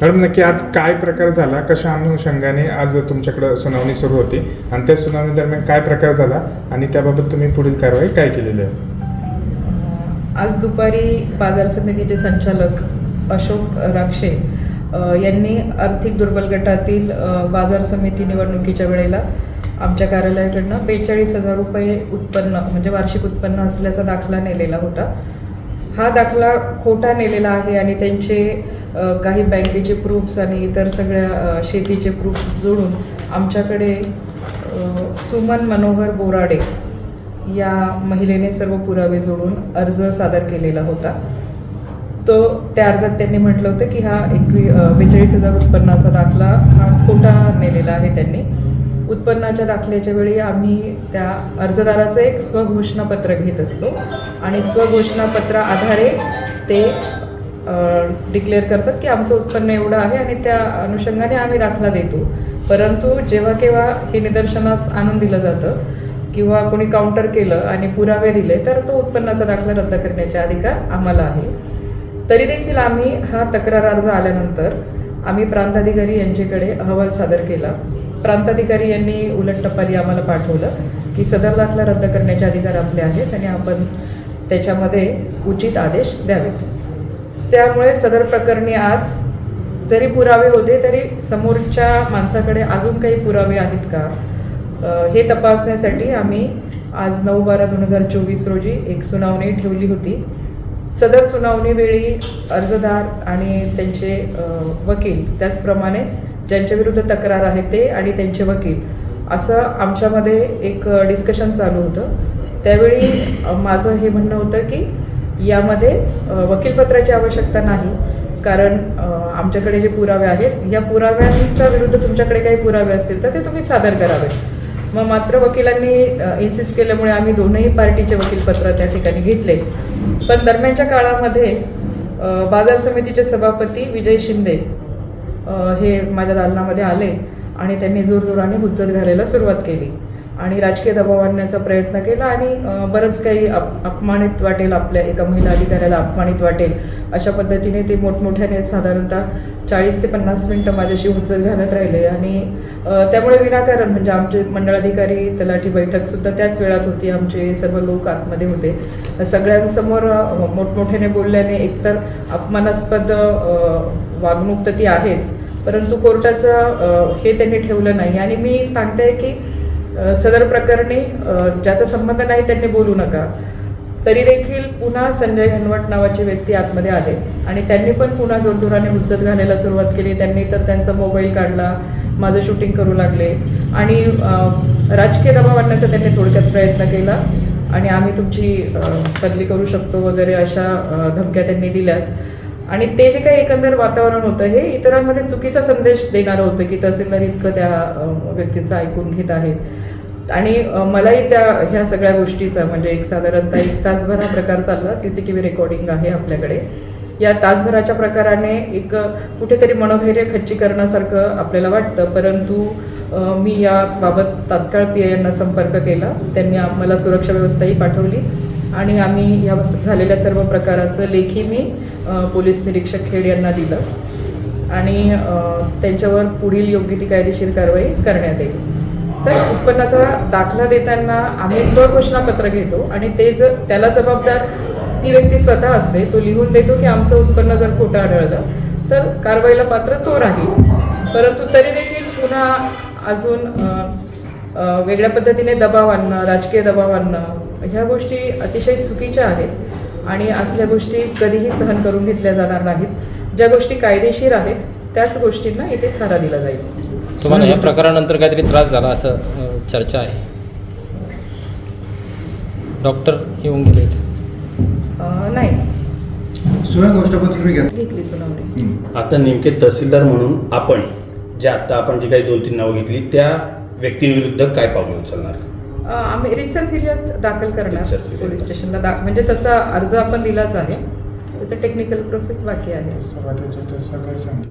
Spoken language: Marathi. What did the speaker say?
मॅडम नक्की आज काय प्रकार झाला? कशा अनुषंगाने आज तुमच्याकडं सुनावणी सुरू होती? आणि त्या सुनावणी दरम्यान काय प्रकार झाला? आणि त्याबाबत तुम्ही पुढील कारवाई काय केलेली आहे? आज दुपारी बाजार समितीचे संचालक अशोक राक्षे यांनी आर्थिक दुर्बल गटातील बाजार समिती निवडणुकीच्या वेळेला आमच्या कार्यालयाकडनं बेचाळीस हजार रुपये उत्पन्न म्हणजे वार्षिक उत्पन्न असल्याचा दाखला नेलेला होता. हा दाखला खोटा नेलेला आहे आणि त्यांचे काही बँकेचे प्रूफ्स आणि इतर सगळ्या शेतीचे प्रूफ्स जोडून आमच्याकडे सुमन मनोहर बोराडे या महिलेने सर्व पुरावे जोडून अर्ज सादर केलेला होता. तो त्या अर्जात त्यांनी म्हटलं होतं की हा एकवी बेचाळीस हजार उत्पन्नाचा दाखला हा खोटा नेलेला आहे त्यांनी. उत्पन्नाच्या दाखल्याच्या वेळी आम्ही त्या अर्जदाराचं एक स्वघोषणापत्र घेत असतो. आणि स्वघोषणापत्रा आधारे ते डिक्लेअर करतात की आमचं उत्पन्न एवढं आहे आणि त्या अनुषंगाने आम्ही दाखला देतो. परंतु जेव्हा केव्हा हे निदर्शनास आणून दिलं जातं किंवा कोणी काउंटर केलं आणि पुरावे दिले तर तो उत्पन्नाचा दाखला रद्द करण्याचे अधिकार आम्हाला आहे. तरी देखील आम्ही हा तक्रार अर्ज आल्यानंतर आम्ही प्रांताधिकारी यांच्याकडे अहवाल सादर केला. प्रांताधिकारी यांनी उलट टपाली आम्हाला पाठवलं की सदर दाखला रद्द करण्याचे अधिकार आपले आहेत आणि आपण त्याच्यामध्ये उचित आदेश द्यावेत. त्यामुळे सदर प्रकरणी आज जरी पुरावे होते तरी समोरच्या माणसाकडे अजून काही पुरावे आहेत का? हे तपासण्यासाठी आम्ही आज नऊ बारा दोन हजार चोवीस रोजी एक सुनावणी ठेवली होती. सदर सुनावणीवेळी अर्जदार आणि त्यांचे वकील त्याचप्रमाणे ज्यांच्या विरुद्ध तक्रार आहे ते आणि त्यांचे वकील. असं आमच्यामध्ये एक डिस्कशन चालू होतं. त्यावेळी माझं हे म्हणणं होतं की यामध्ये वकीलपत्राची आवश्यकता नाही. कारण आमच्याकडे जे पुरावे आहेत या पुराव्यांच्या विरुद्ध तुमच्याकडे काही पुरावे असतील तर ते तुम्ही सादर करावे. मग मात्र वकिलांनी इन्सिस्ट केल्यामुळे आम्ही दोनही पार्टीचे वकीलपत्र त्या ठिकाणी घेतले. पण दरम्यानच्या काळामध्ये बाजार समितीचे सभापती विजय शिंदे हे माझ्या दालनामध्ये आले आणि त्यांनी जोरजोराने हुज्जत घालायला सुरुवात केली. आणि राजकीय दबाव आणण्याचा प्रयत्न केला आणि बरंच काही अप अपमानित वाटेल आपल्या एका महिला अधिकाऱ्याला अपमानित वाटेल अशा पद्धतीने ते मोठमोठ्याने साधारणतः चाळीस ते पन्नास मिनटं माझ्याशी उचल घालत राहिले आणि त्यामुळे विनाकारण म्हणजे आमचे मंडळाधिकारी तलाठी बैठकसुद्धा त्याच वेळात होती. आमचे सर्व लोक आतमध्ये होते. सगळ्यांसमोर मोठमोठ्याने बोलल्याने एकतर अपमानास्पद वागणूक तर ती आहेच परंतु कोर्टाचं हे त्यांनी ठेवलं नाही. आणि मी सांगते की सदर प्रकरणी ज्याचा संबंध नाही त्यांनी बोलू नका. तरी देखील पुन्हा संजय घनवट नावाचे व्यक्ती आतमध्ये आले. आणि त्यांनी पण पुन्हा जोरजोराने हुज्जत घालायला सुरुवात केली. त्यांनी तर त्यांचा मोबाईल काढला माझं शूटिंग करू लागले. आणि राजकीय दबाव आणण्याचा त्यांनी थोडक्यात प्रयत्न केला. आणि आम्ही तुमची बदली करू शकतो वगैरे अशा धमक्या त्यांनी दिल्यात. आणि ते जे काही एकंदर वातावरण होतं हे इतरांमध्ये चुकीचा संदेश देणारं होतं की तहसीलदार इतकं त्या व्यक्तीचं ऐकून घेत आहेत. आणि मलाही त्या ह्या सगळ्या गोष्टीचा म्हणजे एक साधारणतः एक तासभर हा प्रकार चालला. C C T V recording आहे आपल्याकडे. या तासभराच्या प्रकाराने एक कुठेतरी मनोधैर्य खच्ची करण्यासारखं आपल्याला वाटतं. परंतु मी याबाबत तात्काळ पी आय यांना संपर्क केला. त्यांनी आम्हाला सुरक्षा व्यवस्थाही पाठवली. आणि आम्ही या झालेल्या सर्व प्रकाराचं लेखी मी पोलीस निरीक्षक खेड यांना दिलं. आणि त्यांच्यावर पुढील योग्य ती कायदेशीर कारवाई करण्यात येईल. तर उत्पन्नाचा दाखला देताना आम्ही स्वघोषणापत्र घेतो आणि ते जर त्याला जबाबदार ती व्यक्ती स्वतः असते तो लिहून देतो की आमचं उत्पन्न जर खोटं आढळलं तर कारवाईला पात्र तो राहील. परंतु तरी देखील पुन्हा अजून वेगळ्या पद्धतीने दबाव आणणं राजकीय दबाव आणणं ह्या गोष्टी अतिशय चुकीच्या आहेत आणि असल्या गोष्टी कधीही सहन करून घेतल्या जाणार नाहीत. ज्या गोष्टी कायदेशीर आहेत त्याच गोष्टींना इथे थारा दिला जाईल. तुम्हाला या प्रकारानंतर काहीतरी त्रास झाला असं चर्चा आहे. डॉक्टर येऊन गेले इथे नाही. सुना गोष्टपत्र तुम्ही घेतलं घेतली सुनावणी. आता नेमके तहसीलदार म्हणून आपण जे आता आपण जी काही दोन तीन नावं घेतली त्या व्यक्तींविरुद्ध काय पावले उचलणार? अ, आम्ही रितसर फिर्याद दाखल करणार रितसर फिर्याद. पोलीस स्टेशनला. दा म्हणजे तसा अर्ज आपण दिलाच आहे. त्याचं टेक्निकल प्रोसेस बाकी आहे. सांगितलं.